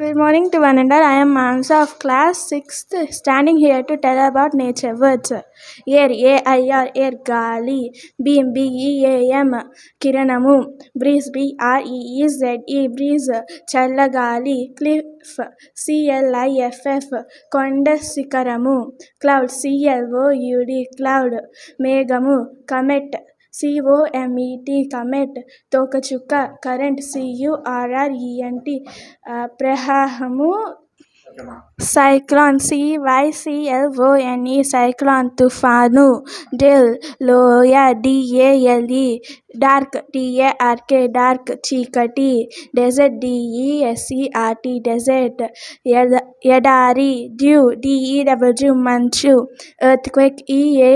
Good morning to one and all. I am Mansa of class 6th, standing here to tell about nature. Words Air, A-I-R, air, Gali, Beam, B-E-A-M, Kiranamu, Breeze, B-R-E-E-Z-E, breeze, Challagaali, Cliff, C-L-I-F-F, కొండ శిఖరము cloud C O M E T कमेट తోకచుక్క current C you are are ఈ N T ప్రవాహము cyclone C why C L ఓ ఎన్ ఈ cyclone తుఫాను del లోయ డిఏఎల్ఈ dark టిఏఆర్కే dark చీకటి dessert డిఈఎస్ఈఆర్టీ dessert ఎడారి due DEW మంచు earth quake EA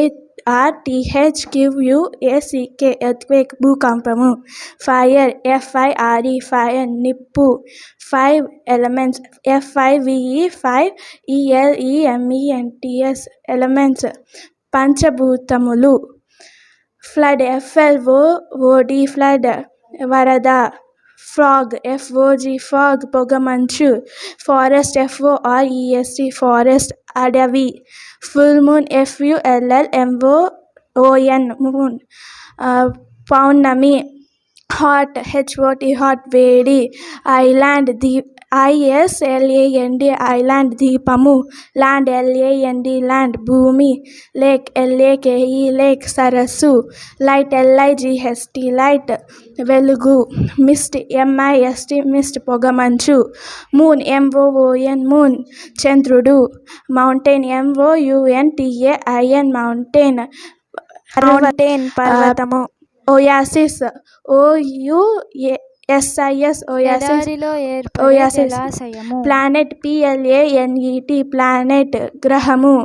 ఆర్టీహెచ్క్యూయుఏసీకే earthquake భూకంపము fire ఎఫ్ఐఆర్ఈ fire నిప్పు five elements FIVE five ఈఎల్ఈఎంఈఎన్టీఎస్ elements పంచభూతములు ఫ్లడ్ ఎఫ్ఎల్ఓఓడి ఫ్లడ్ వరద ఫ్రాగ్ ఎఫ్ఓజి ఫాగ్ పొగమంచు ఫారెస్ట్ ఎఫ్ఓఆర్ఈఎస్టి ఫారెస్ట్ అడవి full moon FULL MO ఓఎన్ moon పౌర్ణమి హాట్ హెచ్ఓటి హాట్ వేడి island Deep ఐఎస్ఎల్ఏఎన్డి island దీపము land LAND land భూమి. Lake ఎల్ఏకేఈ lake సరస్సు. Light LIGHT light వెలుగు. మిస్ట్ ఎంఐఎస్టి మిస్ట్ పొగమంచు మూన్ ఎంఓఓఎన్ మూన్ చంద్రుడు. మౌంటైన్ ఎంఓయుఎన్టిఏఐఎన్ మౌంటైన్ మౌంటైన్ పర్వతము. ఓయాసిస్. ఓయుఏ ఎస్ఐఎస్ ఓయాసిస్ ఎడారిలో ఏర్పడే ఓయాసిస్ జలాశయము ప్లానెట్ పిఎల్ఏఎన్ఈటి ప్లానెట్ గ్రహము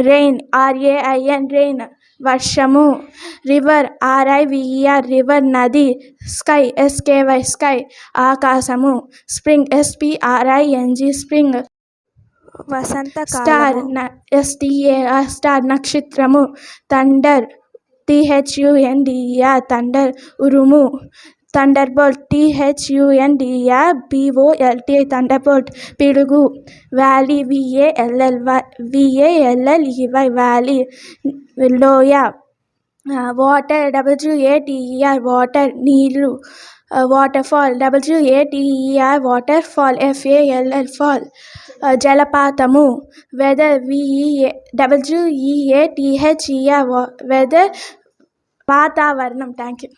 రెయిన్ ఆర్ఏఐఎన్ రెయిన్ వర్షము రివర్ ఆర్ఐవిఈఆర్ రివర్ నది స్కై ఎస్కేవై స్కై ఆకాశము స్ప్రింగ్ ఎస్పిఆర్ఐఎన్జి స్ప్రింగ్ వసంత స్టార్ ఎస్టిఏఆర్ స్టార్ నక్షత్రము థండర్ టిహెచ్యుఎన్డిఆర్ థండర్ ఉరుము థండర్ బోల్ట్ టిహెచ్యుఎన్డిఆర్ బిఓఎల్టి థండర్ బోల్ట్ పిడుగు వ్యాలీ విఏఎల్ఎల్ విఏఎల్ఎల్ఈవై వ్యాలీ లోయ వాటర్ డబ్ల్యూఏటిఈఆర్ వాటర్ నీళ్ళు water fall W A T E R water fall ఎఫ్ఏఎల్ఎల్ fall జలపాతము weather విఈఏ డబ్ల్యూఈఏటిహెచ్ఈఆర్ weather వాతావరణం థ్యాంక్ యూ